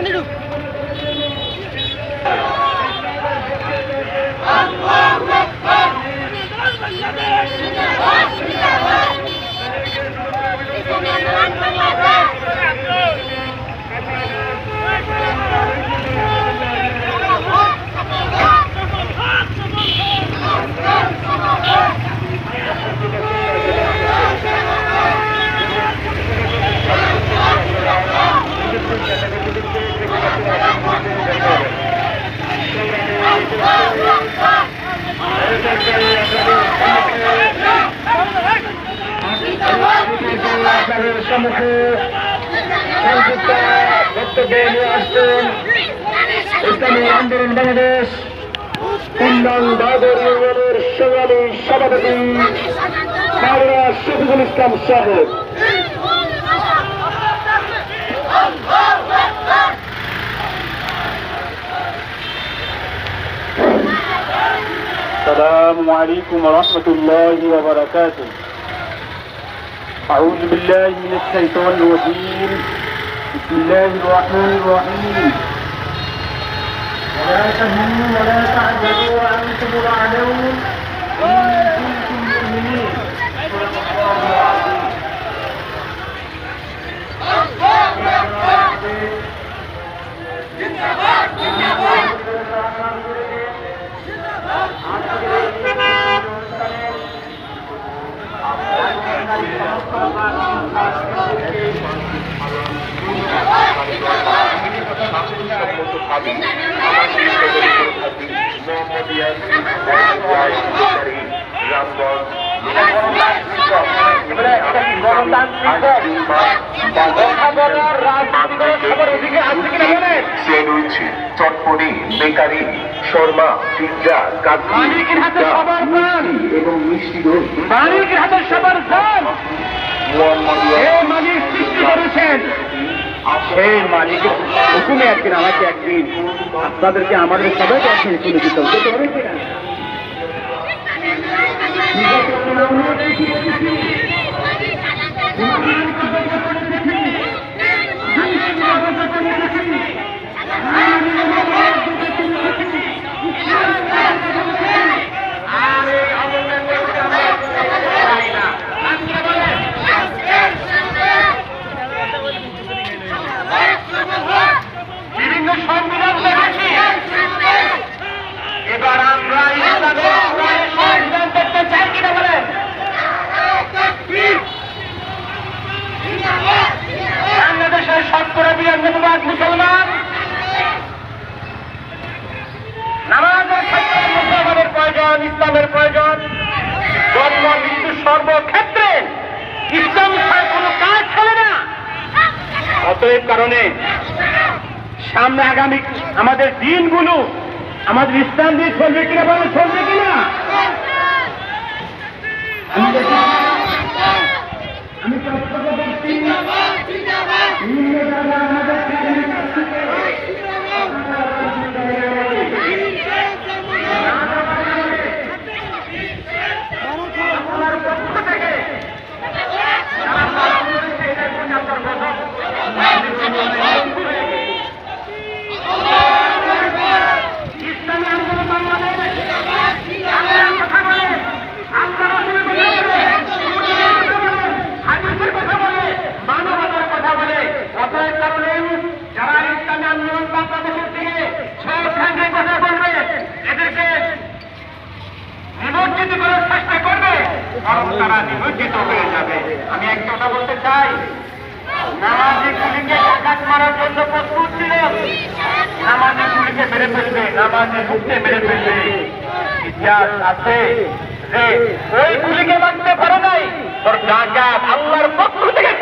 नीडू আপনাদের সম্মুখে সংযুক্ত বক্তব্য নিয়ে আসছেন ইসলামী আন্দোলন বাংলাদেশ কুন্দন বাদর ইউনিয়নের সভাপতি ইসলাম সাহেব السلام عليكم ورحمة الله وبركاته. أعوذ بالله من الشيطان الرجيم. بسم الله الرحمن الرحيم. ولا تهنوا ولا تعجلوا وأنتم الأعلون. সে রয়েছে চটপটি বেকারি শর্মা পিৎজা কাকি হাতে সবার প্রাণ। এবং মিষ্টি দই। মালিকের হাতে সবার প্রাণ। হে মালিক সৃষ্টি করেছেন। সেই মালিকের হুকুমে একদিন আমাকে একদিন আপনাদেরকে আমাদের সবাইকে একদিন তুলে দিতে হবে। শতকরা বিরানব্বই ভাগ মুসলমান। মুসলমানের প্রয়োজন, ইসলামের প্রয়োজন। জন্ম, মৃত্যু, সর্বক্ষেত্রে ইসলাম ছাড়া কোনো কাজ চলে না। অতএব কারণে সামনে আগামী আমাদের দিনগুলো আমাদের ইসলাম দিয়ে চলবে কিনা বলে, চলবে কিনা আমি দেখি- আমি কর্তব্য করছি বিভিন্ন জায়গায় আমাদের সেখানে কাজ থেকে আপনার পক্ষ থেকে ইসলামী আন্দোলন বাংলাদেশ আল্লাহর কথা বলে আল্লাহ রাসূলের কথা বলে হাদিসের কথা বলে মানবতার কথা বলে অতএব কারণে যারা ইসলামী আন্দোলন বাংলাদেশের থেকে সব সঙ্গে কথা বলবে এদেরকে নিমজ্জিত করার চেষ্টা করবে, বরং তারা নিমজ্জিত হয়ে যাবে। আমি এক কথা বলতে চাই আল্লাহর পক্ষ থেকে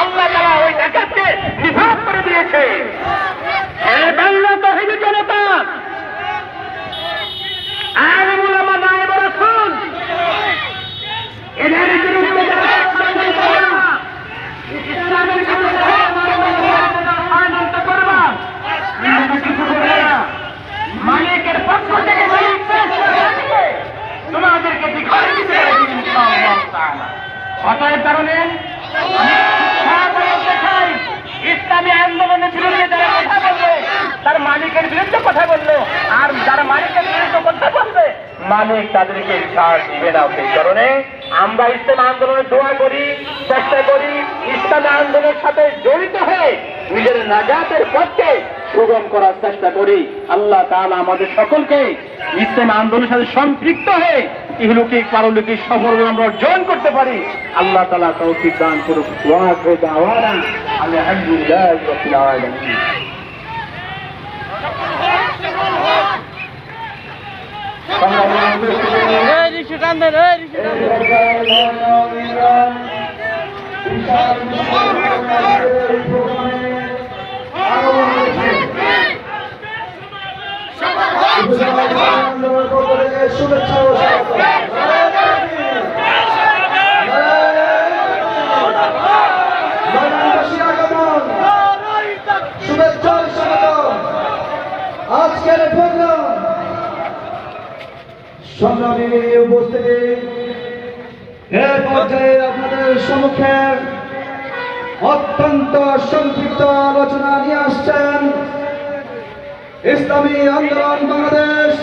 আল্লাহ তারা ওই ডাকাতকে নিভাব করে দিয়েছে আলিমুল আমা নায়েব রাসূল এদের বিরুদ্ধে যারা আন্দোলন করবে, ইসলামের বিরুদ্ধে যারা ষড়যন্ত্র করবে, কিন্তু কিছু করবে না। মালিকের পক্ষ থেকে মালিক পেশ করে দিবে, তোমাদেরকে বিঘরে দিতে পারবে ইনশাআল্লাহ তাআলা। অতএব কারণে আমি শিক্ষা বলতে চাই ইসলামী আন্দোলনের বিরুদ্ধে মালিক তাদেরকে ছাড় দিবে না সেই কারণে আমরা ইসলাম আন্দোলনে দোয়া করি, চেষ্টা করি, ইসলাম আন্দোলনের সাথে জড়িত হয়ে নিজের নাজাতের পথকে সুগম করার চেষ্টা করি। আল্লাহ তাআলা আমাদের সকলকে ইসলাম আন্দোলনের সাথে সম্পৃক্ত হয়ে ইহলৌকিক, পারলৌকিক সফল আমরা অর্জন করতে পারি। আল্লাহ তালা তৌফিক দান করুক। আলহামদুলিল্লাহি Peygamber. সম্মুখে অত্যন্ত সংক্ষিপ্ত আলোচনা নিয়ে আসছেন। ইসলামী আন্দোলন বাংলাদেশ।